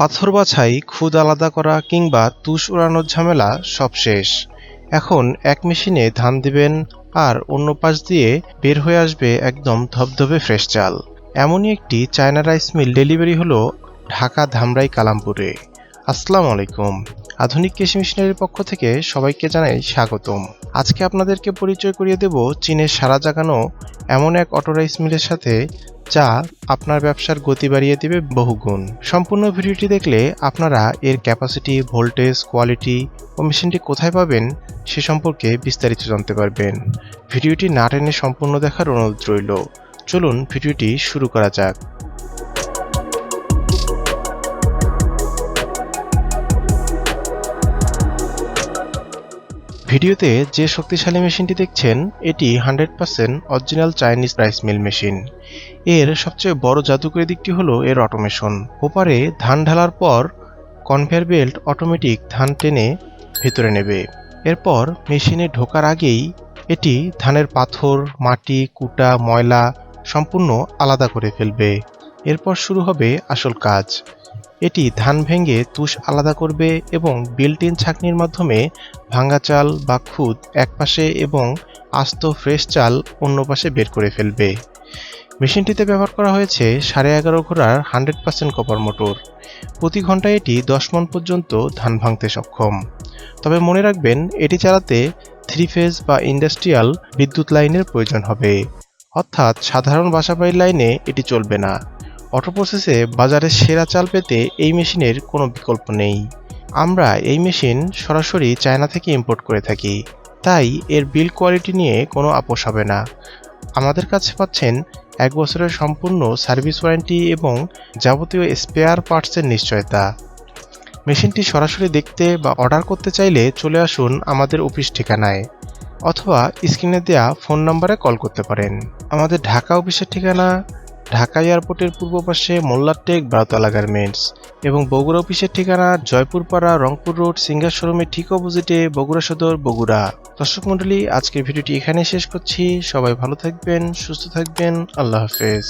পাথর বাছাই, খুদ আলাদা করা কিংবা তুষ উড়ানোর ঝামেলা সব শেষ। এখন এক মেশিনে ধান দিবেন আর অন্য পাশ দিয়ে বের হয়ে আসবে একদম ধবধবে ফ্রেশ চাল। এমনই একটি চায়না রাইস মিল ডেলিভারি হলো ঢাকা ধামরাই কালামপুরে। আসসালামু আলাইকুম। আধুনিক কৃষি মেশিনারির পক্ষ থেকে সবাইকে জানাই স্বাগতম। আজকে আপনাদেরকে পরিচয় করিয়ে দেব চীনের সারা জাগানো এমন এক অটো রাইস মিলের সাথে যা আপনার ব্যবসার গতি বাড়িয়ে দেবে বহুগুণ। সম্পূর্ণ ভিডিওটি দেখলে আপনারা এর ক্যাপাসিটি ভোল্টেজ কোয়ালিটি ও মেশিনটি কোথায় পাবেন সে সম্পর্কে বিস্তারিত জানতে পারবেন। ভিডিওটি না টেনে সম্পূর্ণ দেখার অনুরোধ রইল। চলুন ভিডিওটি শুরু করা যাক। ভিডিওতে যে শক্তিশালী মেশিনটি দেখছেন, এটি hundred percent original Chinese rice mill machine. এর সবচেয়ে বড় জাদুকরী দিকটি হলো এর অটোমেশন। ওপারে ধান ঢালার পর কনভেয়ার বেল্ট অটোমেটিক ধান টেনে ভেতরে নেবে। এরপর মেশিনে ঢোকার আগেই এটি ধানের পাথর, মাটি, কুটা, ময়লা সম্পূর্ণ আলাদা করে ফেলবে। এরপর শুরু হবে আসল কাজ। এটি ধান ভেঙে তুষ আলাদা করবে এবং বিল্ট ইন ছাঁকনির মাধ্যমে ভাঙ্গা চাল বা খুদ এক পাশে এবং আস্ত ফ্রেশ চাল অন্য পাশে বের করে ফেলবে। মেশিনটিতে ব্যবহার করা হয়েছে সাড়ে এগারো ঘোড়ার হান্ড্রেড পার্সেন্ট কপার মোটর। প্রতি ঘন্টায় এটি দশ মন পর্যন্ত ধান ভাঙতে সক্ষম। তবে মনে রাখবেন, এটি চালাতে থ্রি ফেজ বা ইন্ডাস্ট্রিয়াল বিদ্যুৎ লাইনের প্রয়োজন হবে। অর্থাৎ সাধারণ বাসাবাড়ির লাইনে এটি চলবে না। অটো প্রসেসে বাজারে সেরা চাল পেতে এই মেশিনের কোনো বিকল্প নেই। আমরা এই মেশিন সরাসরি চায়না থেকে ইম্পোর্ট করে থাকি। তাই এর বিল কোয়ালিটি নিয়ে কোনো আপোষ হবে না। আমাদের কাছে পাচ্ছেন এক বছরের সম্পূর্ণ সার্ভিস ওয়ারেন্টি এবং যাবতীয় স্পেয়ার পার্টসের নিশ্চয়তা। মেশিনটি সরাসরি দেখতে বা অর্ডার করতে চাইলে চলে আসুন আমাদের অফিস ঠিকানায় অথবা স্ক্রিনে দেওয়া ফোন নম্বরে কল করতে পারেন। আমাদের ঢাকা অফিসের ঠিকানা ঢাকা এয়ারপোর্টের পূর্ব পাশে মোল্লারটেক বারোতলা গার্মেন্টস এবং বগুড়া অফিসের ঠিকানা জয়পুরপাড়া, রংপুর রোড, সিঙ্গার শোরুমের ঠিক অপোজিটে বগুড়া সদর, বগুড়া। দর্শক মণ্ডলী, আজকের ভিডিওটি এখানে শেষ করছি। সবাই ভালো থাকবেন, সুস্থ থাকবেন। আল্লাহ হাফেজ।